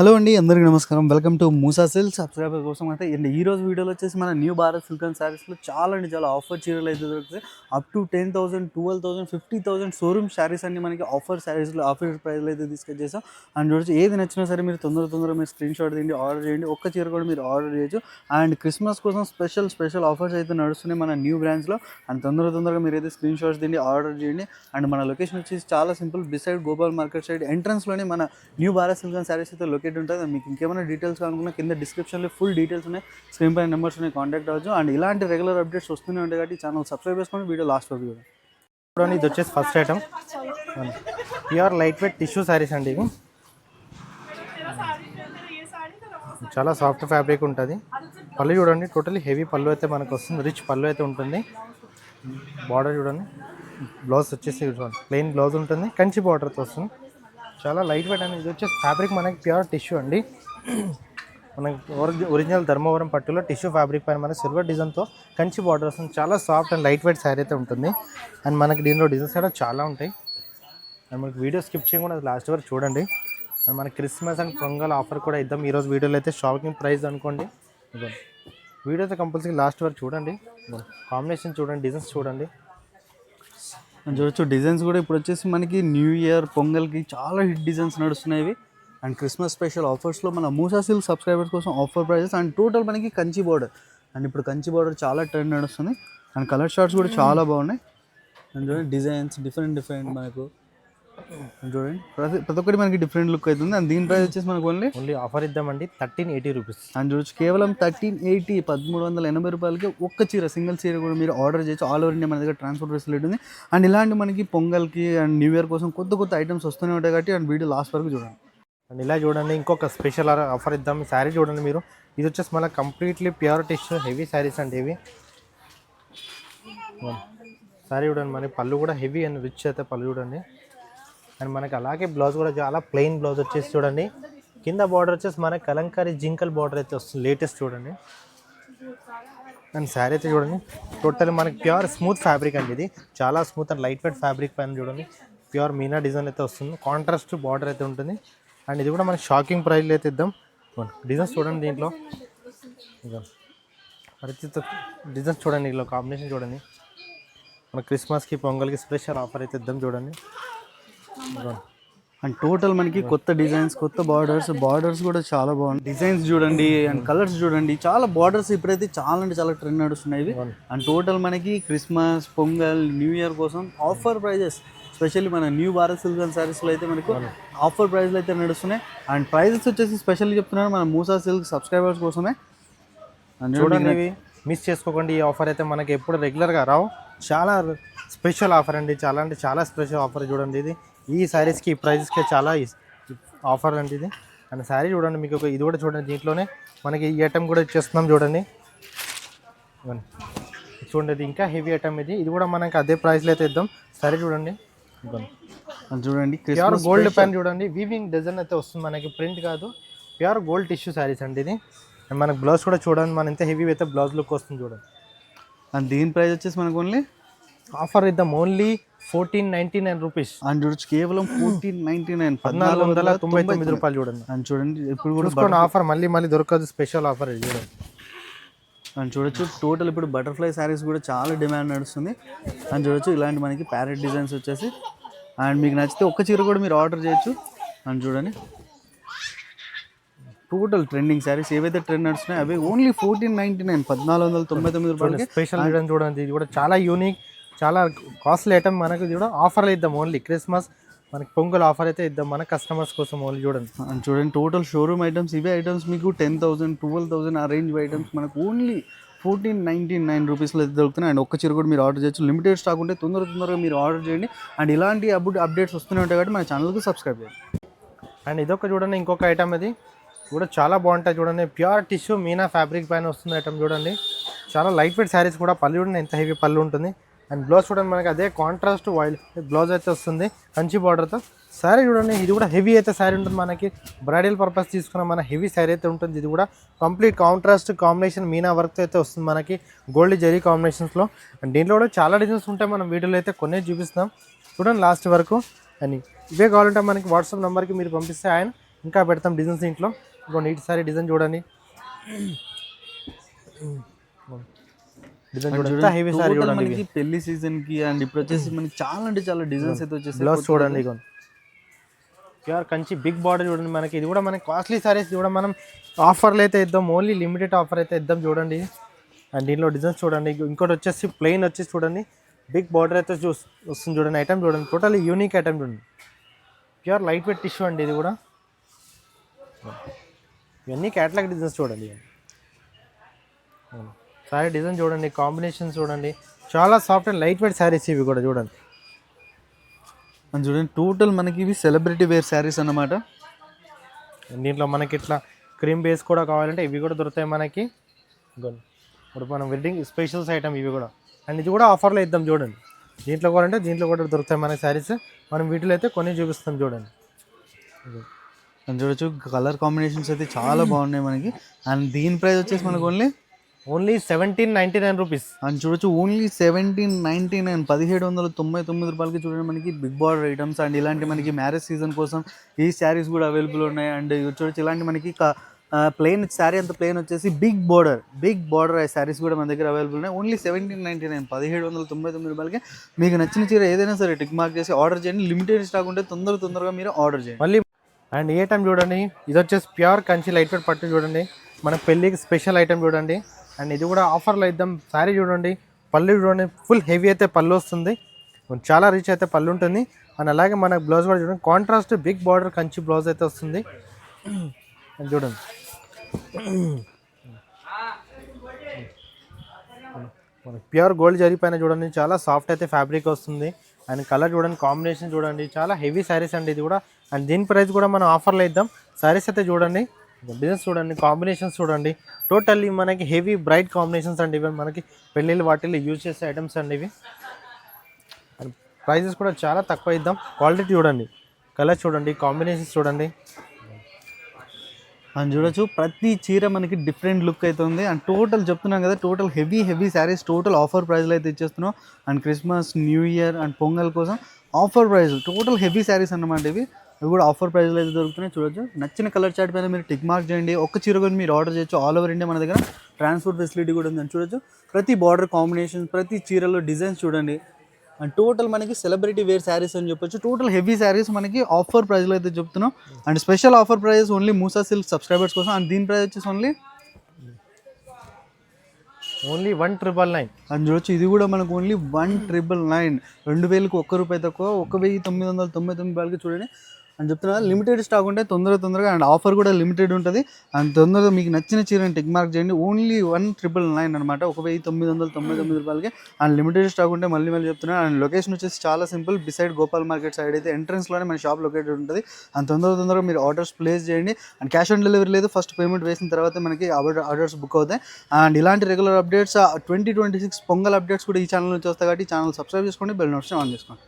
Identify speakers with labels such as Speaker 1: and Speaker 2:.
Speaker 1: Hello అండి అందరికీ నమస్కారం. Welcome to Moosa silk subscriber కోసం అయితే అండ్ ఈ రోజు వీడియోలో వచ్చేసి మన న్యూ భారత్ సిల్కన్ శారీస్లో చాలా అంటే చాలా ఆఫర్ చీరలు అయితే దొరుకుతాయి. Up to ten thousand twelve thousand fifty thousand showroom saris అన్ని మనకి ఆఫర్ శారీస్లో ఆఫర్ ప్రైస్లో అయితే తీసుకొచ్చేసాం అండ్ చూడొచ్చు ఏది నచ్చినా సరే మీరు తొందర తొందరగా మీరు స్క్రీన్ షాట్ తీయండి ఆర్డర్ చేయండి. ఒక్క చీర కూడా మీరు ఆర్డర్ చేయొచ్చు. అండ్ క్రిస్మస్ కోసం స్పెషల్ స్పెషల్ ఆఫర్స్ అయితే నడుస్తున్నాయి మన న్యూ బ్రాంచ్లో అండ్ తొందర తొందరగా మీరు అయితే స్క్రీన్ షాట్స్ తీయండి ఆర్డర్ చేయండి. అండ్ మన లొకేషన్ వచ్చేసి చాలా simple beside Gopal market side ఎంట్రన్స్లోనే మన న్యూ భారత్ సిల్కన్ శారీస్ అయితే లొకేట్ ఉంటుంది. మీకు ఇంకేమైనా డీటెయిల్స్ కావాలనుకున్నా కింద డిస్క్రిప్షన్లో ఫుల్ డీటెయిల్స్ ఉన్నాయి. స్క్రీన్ పైన నెంబర్స్ ఉన్నాయి కాంటాక్ట్ అవ్వచ్చు. అండ్ ఇలాంటి రెగ్యులర్ అప్డేట్స్ వస్తూనే ఉంటాయి కాబట్టి ఛానల్ సబ్స్క్రైబ్ చేసుకొని వీడియో లాస్ట్ వరకు చూడండి.
Speaker 2: చూడండి ఇది వచ్చేసి first item pure light weight tissue saris అండి ఇవి. చాలా సాఫ్ట్ ఫ్యాబ్రిక్ ఉంటుంది. పళ్ళు చూడండి టోటలీ హెవీ పళ్ళు అయితే మనకు వస్తుంది. రిచ్ పళ్ళు అయితే ఉంటుంది. బార్డర్ చూడండి. బ్లౌజ్ వచ్చేసి ప్లెయిన్ బ్లౌజ్ ఉంటుంది. కంచి బార్డర్తో వస్తుంది. చాలా లైట్ వెయిట్ అండి ఇది వచ్చేసి ఫ్యాబ్రిక్ మనకి ప్యూర్ టిష్యూ అండి. మనకి ఒరిజినల్ ధర్మవరం పట్టులో టిష్యూ ఫ్యాబ్రిక్ పైన మనకి సిల్వర్ డిజైన్తో కంచి బార్డర్ వస్తుంది చాలా soft and light weight sari అయితే ఉంటుంది. అండ్ మనకి దీనిలో డిజైన్స్ కూడా చాలా ఉంటాయి. అండ్ మనకి వీడియో స్కిప్ చేయకుండా లాస్ట్ వరకు చూడండి. అండ్ మనకి క్రిస్మస్ అండ్ పొంగల్ ఆఫర్ కూడా ఇద్దాం. ఈరోజు వీడియోలో అయితే షాపింగ్ ప్రైస్ అనుకోండి. వీడియో అయితే కంపల్సరీ లాస్ట్ వరకు చూడండి. కాంబినేషన్ చూడండి డిజైన్స్ చూడండి.
Speaker 1: అండ్ చూడొచ్చు. డిజైన్స్ కూడా ఇప్పుడు వచ్చేసి మనకి న్యూ ఇయర్ పొంగల్కి చాలా హిట్ డిజైన్స్ నడుస్తున్నాయి. అండ్ క్రిస్మస్ స్పెషల్ ఆఫర్స్లో మన మూసా సిల్క్ సబ్స్క్రైబర్స్ కోసం ఆఫర్ ప్రైజెస్ అండ్ టోటల్ మనకి కంచి బార్డర్ అండ్ ఇప్పుడు కంచి బార్డర్ చాలా ట్రెండ్ నడుస్తుంది. అండ్ కలర్ షార్ట్స్ కూడా చాలా బాగున్నాయి. అండ్ చూడండి డిజైన్స్ డిఫరెంట్ డిఫరెంట్ మనకు. చూడండి. ప్రతి ప్రతి ఒక్కటి మనకి డిఫరెంట్ లుక్ అవుతుంది అండ్ దీని ప్రైస్ వచ్చేసి మనకు ఓన్లీ
Speaker 2: ఓన్లీ ఆఫర్ ఇద్దామండి. థర్టీన్ ఎయిటీ రూపీస్
Speaker 1: అండ్ చూడొచ్చు కేవలం థర్టీన్ ఎయిటీ పదమూడు వందల ఎనభై రూపాయలకి ఒక్క చీర సింగిల్ చీర కూడా మీరు ఆర్డర్ చేయొచ్చు. ఆల్ ఓవర్ ఇండియా మన దగ్గర ట్రాన్స్పోర్ట్ ఫెసిలిటీ ఉంది. అండ్ ఇలాంటి మనకి పొంగల్కి అండ్ న్యూ ఇయర్ కోసం కొత్త కొత్త ఐటమ్స్ వస్తూనే ఉంటాయి కాబట్టి అండ్ వీడియో లాస్ట్ వరకు చూడండి.
Speaker 2: అండ్ ఇలా చూడండి ఇంకొక స్పెషల్ ఆఫర్ ఇద్దాం. శారీ చూడండి మీరు. ఇది వచ్చేసి మళ్ళీ completely pure tissue heavy saris అండి ఇవి. శారీ చూడండి మనకి పళ్ళు కూడా హెవీ అండ్ రిచ్ అయితే పళ్ళు చూడండి. అండ్ మనకి అలాగే బ్లౌజ్ కూడా చాలా ప్లెయిన్ బ్లౌజ్ వచ్చేసి చూడండి. కింద బార్డర్ వచ్చేసి మనకి కలంకారీ జింకల్ బార్డర్ అయితే వస్తుంది లేటెస్ట్ చూడండి. అండ్ శారీ అయితే చూడండి. టోటల్ మనకి ప్యూర్ స్మూత్ ఫ్యాబ్రిక్ అండి ఇది. చాలా smooth and light weight fabric పైన చూడండి. ప్యూర్ మీనా డిజైన్ అయితే వస్తుంది. కాంట్రాస్ట్ బార్డర్ అయితే ఉంటుంది. అండ్ ఇది కూడా మనకి షాకింగ్ ప్రైస్లో అయితే ఇద్దాం. డిజైన్స్ చూడండి దీంట్లో. ఇదిగో. పరిచిత డిజైన్స్ చూడండి. ఇలా కాంబినేషన్ చూడండి. మన క్రిస్మస్కి పొంగల్కి స్పెషల్ ఆఫర్ అయితే ఇద్దాం చూడండి.
Speaker 1: అండ్ టోటల్ మనకి కొత్త డిజైన్స్ కొత్త బార్డర్స్ బార్డర్స్ కూడా చాలా బాగుంది డిజైన్స్ చూడండి అండ్ కలర్స్ చూడండి చాలా బార్డర్స్ ఇప్పుడైతే చాలా అంటే చాలా ట్రెండ్ నడుస్తున్నాయి అండ్ టోటల్ మనకి క్రిస్మస్ పొంగల్ న్యూ ఇయర్ కోసం ఆఫర్ ప్రైజెస్ స్పెషల్లీ మన న్యూ భారత్ సిల్క్ అండ్ శారీస్లో అయితే మనకు ఆఫర్ ప్రైస్లు అయితే నడుస్తున్నాయి. అండ్ ప్రైజెస్ వచ్చేసి స్పెషల్లీ చెప్తున్నాను మన మూసా సిల్క్ సబ్స్క్రైబర్స్ కోసమే. అండ్
Speaker 2: చూడండి మిస్ చేసుకోకండి ఈ ఆఫర్ అయితే మనకి ఎప్పుడు రెగ్యులర్గా రావు. చాలా స్పెషల్ ఆఫర్ అండి. చాలా అంటే చాలా స్పెషల్ ఆఫర్ చూడండి ఇది. ఈ శారీస్కి ఈ ప్రైజెస్కి చాలా ఆఫర్ అండి ఇది. అండ్ శారీ చూడండి మీకు ఇది కూడా చూడండి దీంట్లోనే. మనకి ఈ ఐటమ్ కూడా ఇచ్చేస్తున్నాం చూడండి. చూడండి ఇది ఇంకా హెవీ ఐటమ్ ఇది. ఇది కూడా మనకి అదే ప్రైస్లో అయితే ఇద్దాం. సరే చూడండి.
Speaker 1: చూడండి
Speaker 2: ప్యూర్ గోల్డ్ పెన్ చూడండి. వీవింగ్ డిజైన్ అయితే వస్తుంది మనకి. ప్రింట్ కాదు. ప్యూర్ గోల్డ్ టిష్యూ శారీస్ అండి ఇది. అండ్ మనకి బ్లౌజ్ కూడా చూడండి. మన ఎంత హెవీ అయితే బ్లౌజ్ లుక్ వస్తుంది చూడండి.
Speaker 1: అండ్ దీని ప్రైస్ వచ్చేసి మనకు ఓన్లీ
Speaker 2: ఆఫర్ ఇద్దాం only fourteen ninety nine rupees.
Speaker 1: And చూడొచ్చు కేవలం ఫోర్టీన్ నైన్టీ నైన్
Speaker 2: పద్నాలుగు వందల తొంభై తొమ్మిది రూపాయలు చూడండి.
Speaker 1: అండ్ చూడండి ఇప్పుడు కూడా
Speaker 2: ఆఫర్ మళ్ళీ మళ్ళీ దొరకదు స్పెషల్ ఆఫర్ ఇది చూడండి.
Speaker 1: అండ్ చూడొచ్చు టోటల్ ఇప్పుడు బటర్ఫ్లై శారీస్ కూడా చాలా డిమాండ్ నడుస్తుంది. అండ్ చూడొచ్చు ఇలాంటి మనకి ప్యారెట్ డిజైన్స్ వచ్చేసి. అండ్ మీకు నచ్చితే ఒక్క చీర కూడా మీరు ఆర్డర్ చేయొచ్చు. అండ్ చూడండి. టోటల్ ట్రెండింగ్ శారీస్ ఏవైతే ట్రెండ్ నడుస్తున్నాయో అవి ఓన్లీ ఫోర్టీన్ నైన్టీ నైన్ పద్నాలుగు వందల తొంభై తొమ్మిది రూపాయలకి.
Speaker 2: స్పెషల్ చూడండి ఇది కూడా చాలా యూనిక్ చాలా కాస్ట్లీ ఐటమ్ మనకు కూడా ఆఫర్లు ఇద్దాం ఓన్లీ క్రిస్మస్ మనకి పొంగల్ ఆఫర్ అయితే ఇద్దాం మన కస్టమర్స్ కోసం ఓన్లీ చూడండి.
Speaker 1: అండ్ చూడండి టోటల్ షోరూమ్ ఐటమ్స్ ఇవే ఐటమ్స్ మీకు టెన్ థౌసండ్ ట్వెల్వ్ థౌసండ్ ఆ రేంజ్ ఐటమ్స్ మనకు ఓన్లీ ఫోర్టీన్ నైన్టీ నైన్ రూపీస్లో అయితే దొరుకుతున్నాయి. అండ్ ఒక్క చీర కూడా మీరు ఆర్డర్ చేయొచ్చు. లిమిటెడ్ స్టాక్ ఉంటే తొందర తొందరగా మీరు ఆర్డర్ చేయండి. అండ్ ఇలాంటి అప్డేట్ అప్డేట్స్ వస్తూనే ఉంటాయి కాబట్టి మన ఛానల్కి సబ్స్క్రైబ్ చేయండి.
Speaker 2: అండ్ ఇదొక చూడండి ఇంకొక ఐటమ్ ఇది. కూడా చాలా బాగుంటాయి చూడండి. ప్యూర్ టిష్యూ మీనా ఫ్యాబ్రిక్ పైన వస్తుంది ఐటమ్ చూడండి. చాలా లైట్ వెయిట్ శారీస్ కూడా పళ్ళు చూడండి ఎంత హెవీ పళ్ళు ఉంటుంది. అండ్ బ్లౌజ్ చూడండి మనకి అదే కాంట్రాస్ట్ వైల్డ్ బ్లౌజ్ అయితే వస్తుంది కంచి బార్డర్తో శారీ చూడండి ఇది కూడా హెవీ అయితే శారీ ఉంటుంది మనకి. బ్రైడల్ పర్పస్ తీసుకున్న మన హెవీ శారీ అయితే ఉంటుంది. ఇది కూడా complete contrast combination meena work అయితే వస్తుంది మనకి. గోల్డ్ జెరీ కాంబినేషన్స్లో అండ్ దీంట్లో కూడా చాలా డిజైన్స్ ఉంటాయి. మనం వీడియోలో అయితే కొన్ని చూపిస్తాం చూడండి లాస్ట్ వరకు. అని ఇవే కావాలంటే మనకి వాట్సాప్ నెంబర్కి మీరు పంపిస్తే ఆయన ఇంకా పెడతాం డిజైన్స్ దీంట్లో. ఇంకో నీటి సారీ డిజైన్ చూడండి. హెవీ సారీ
Speaker 1: మనకి పెళ్ళి సీజన్కి అండ్ ఇప్పుడు వచ్చేసి మనకి చాలా అంటే చాలా డిజైన్స్ అయితే వచ్చేసి
Speaker 2: బ్లౌజ్ చూడండి ప్యూర్ కంచి బిగ్ బార్డర్ చూడండి మనకి. ఇది కూడా మనకి కాస్ట్లీ సారీస్ కూడా మనం ఆఫర్లు అయితే ఇద్దాం. ఓన్లీ లిమిటెడ్ ఆఫర్ అయితే ఇద్దాం చూడండి. అండ్ దీనిలో డిజైన్స్ చూడండి. ఇంకోటి వచ్చేసి ప్లెయిన్ వచ్చేసి చూడండి. బిగ్ బార్డర్ అయితే చూ వస్తుంది చూడండి. ఐటమ్ చూడండి. టోటల్ యూనిక్ ఐటమ్ చూడండి. ప్యూర్ లైట్ వెయిట్ టిష్యూ అండి ఇది కూడా. ఇవన్నీ క్యాటలాగ్ డిజైన్స్ చూడండి. సారీ డిజైన్ చూడండి కాంబినేషన్ చూడండి. చాలా soft and light weight saris ఇవి కూడా చూడండి.
Speaker 1: అండ్ చూడండి టోటల్ మనకి ఇవి సెలబ్రిటీ వేర్ శారీస్ అన్నమాట.
Speaker 2: దీంట్లో మనకి ఇట్లా క్రీమ్ బేస్ కూడా కావాలంటే ఇవి కూడా దొరుకుతాయి మనకి. ఇప్పుడు మనం వెడ్డింగ్ స్పెషల్స్ ఐటమ్ ఇవి కూడా. అండ్ ఇది కూడా ఆఫర్లో ఇద్దాం చూడండి. దీంట్లో కూడా అంటే దీంట్లో కూడా దొరుకుతాయి మనకి శారీస్ మనం వీటిలో అయితే కొన్ని చూపిస్తాం చూడండి.
Speaker 1: అండ్ చూడొచ్చు కలర్ కాంబినేషన్స్ అయితే చాలా బాగున్నాయి మనకి. అండ్ దీని ప్రైస్ వచ్చేసి మనకు only
Speaker 2: only seventeen ninety nine rupees.
Speaker 1: And చూడొచ్చు ఓన్లీ సెవెంటీన్ నైన్టీ నైన్ పదిహేడు వందల తొంభై తొమ్మిది రూపాయలకి చూడండి మనకి బిగ్ బార్డర్ ఐటమ్స్ అండ్ ఇలాంటి మనకి మ్యారేజ్ సీజన్ కోసం ఈ శారీస్ కూడా అవైలబుల్ ఉన్నాయి. అండ్ చూడొచ్చు ఇలాంటి మనకి ప్లెయిన్ శారీ అంత ప్లెయిన్ వచ్చేసి big border big border saris కూడా మన దగ్గర అవైలబుల్ ఉన్నాయి. ఓన్లీ సెవెంటీన్ నైన్టీ నైన్ పదిహేడు వందల తొంభై తొమ్మిది రూపాయలకి మీకు నచ్చిన చీర ఏదైనా సరే టిక్ మార్క్ చేసి ఆర్డర్ చేయండి. లిమిటెడ్ స్టాక్ ఉంటే తొందర తొందరగా మీరు ఆర్డర్ చేయండి.
Speaker 2: మళ్ళీ అండ్ ఏ టైం చూడండి ఇది వచ్చేసి ప్యూర్ కంచి లైట్ వెయిట్ పట్టు చూడండి. మన పెళ్ళికి స్పెషల్ ఐటమ్ చూడండి. అండ్ ఇది కూడా ఆఫర్లో ఇద్దాం. శారీ చూడండి పళ్ళు చూడండి ఫుల్ హెవీ అయితే పళ్ళు వస్తుంది. చాలా రిచ్ అయితే పళ్ళు ఉంటుంది. అండ్ అలాగే మన బ్లౌజ్ కూడా చూడండి contrast big border Kanchi blouse అయితే వస్తుంది. అండ్ చూడండి. మనకి ప్యూర్ గోల్డ్ జరిగిపోయిన చూడండి చాలా సాఫ్ట్ అయితే ఫ్యాబ్రిక్ వస్తుంది. అండ్ కలర్ చూడండి కాంబినేషన్ చూడండి చాలా హెవీ శారీస్ అండి ఇది కూడా. అండ్ దీని ప్రైస్ కూడా మనం ఆఫర్లో ఇద్దాం. శారీస్ అయితే చూడండి బిజినెస్ చూడండి కాంబినేషన్స్ చూడండి. టోటల్లీ మనకి హెవీ బ్రైట్ కాంబినేషన్స్ అండి. ఇవి మనకి పెళ్ళిళ్ళు వాటిల్లో యూజ్ చేసే ఐటమ్స్ అండి ఇవి. అండ్ ప్రైజెస్ కూడా చాలా తక్కువ ఇద్దాం. క్వాలిటీ చూడండి. కలర్ చూడండి కాంబినేషన్స్ చూడండి.
Speaker 1: అని చూడొచ్చు ప్రతి చీర మనకి డిఫరెంట్ లుక్ అయితే ఉంది. అండ్ టోటల్ చెప్తున్నాం కదా total heavy heavy saris total offer ప్రైస్లో అయితే ఇచ్చేస్తున్నాం. And Christmas new year and Pongal కోసం offer price total heavy saris అన్నమాట ఇవి. ఇవి కూడా ఆఫర్ ప్రైస్లో అయితే దొరుకుతున్నాయి. చూడొచ్చు. నచ్చిన కలర్ చార్ట్ పైన మీరు టిక్ మార్క్ చేయండి. ఒక్క చీర కొని మీరు ఆర్డర్ చేయొచ్చు. ఆల్ ఓవర్ ఇండియా మన దగ్గర ట్రాన్స్పోర్ట్ ఫెసిలిటీ కూడా ఉందని చూడొచ్చు. ప్రతి బార్డర్ కాంబినేషన్ ప్రతి చీరలో డిజైన్స్ చూడండి. అండ్ టోటల్ మనకి సెలబ్రిటీ వేర్ శారీస్ అని చెప్పొచ్చు. టోటల్ హెవీ శారీస్ మనకి ఆఫర్ ప్రైస్లో అయితే చెప్తున్నాం. And special offer price only Musa silk subscribers కోసం. అండ్ దీని ప్రైస్ వచ్చేసి only
Speaker 2: only one triple nine
Speaker 1: అని చూడొచ్చు. ఇది కూడా మనకు ఓన్లీ వన్ ట్రిపుల్ నైన్ రెండు వేలకు ఒక్క రూపాయి తక్కువ. ఒక వెయ్యి తొమ్మిది వందల తొంభై తొమ్మిది రూపాయలకి చూడండి. అని చెప్తున్నా లిమిటెడ్ స్టాక్ ఉంటే తొందర తొందరగా అండ్ ఆఫర్ కూడా లిమిటెడ్ ఉంటుంది. అండ్ తొందరగా మీకు నచ్చిన చీరని టిక్ మార్క్ చేయండి. ఓన్లీ వన్ ట్రిపుల్ నైన్ అనమాట ఒక వెయ్యి తొమ్మిది వందల తొంభై తొమ్మిది రూపాయలకి. అండ్ లిమిటెడ్ స్టాక్ ఉంటే మళ్ళీ మళ్ళీ చెప్తున్నా. అండ్ లొకేషన్ వచ్చేసి చాలా simple beside Gopal market side అయితే ఎంట్రన్స్లోనే మన షాప్ లొకేటెడ్ ఉంటుంది. అండ్ తొందర తొందరగా మీరు ఆర్డర్స్ ప్లేస్ చేయండి. అండ్ క్యాష్ ఆన్ డెలివరీ లేదు. ఫస్ట్ పేమెంట్ వేసిన తర్వాత మనకి ఆర్డర్స్ బుక్ అవుతాయి. అండ్ ఇలాంటి regular updates twenty twenty six Pongal updates కూడా ఈ ఛానల్ నుంచి వస్తాయి కాబట్టి ఛానల్ సబ్స్క్రైబ్ చేసుకోండి. బెల్ నోట్స్ ఆన్ చేసుకోండి.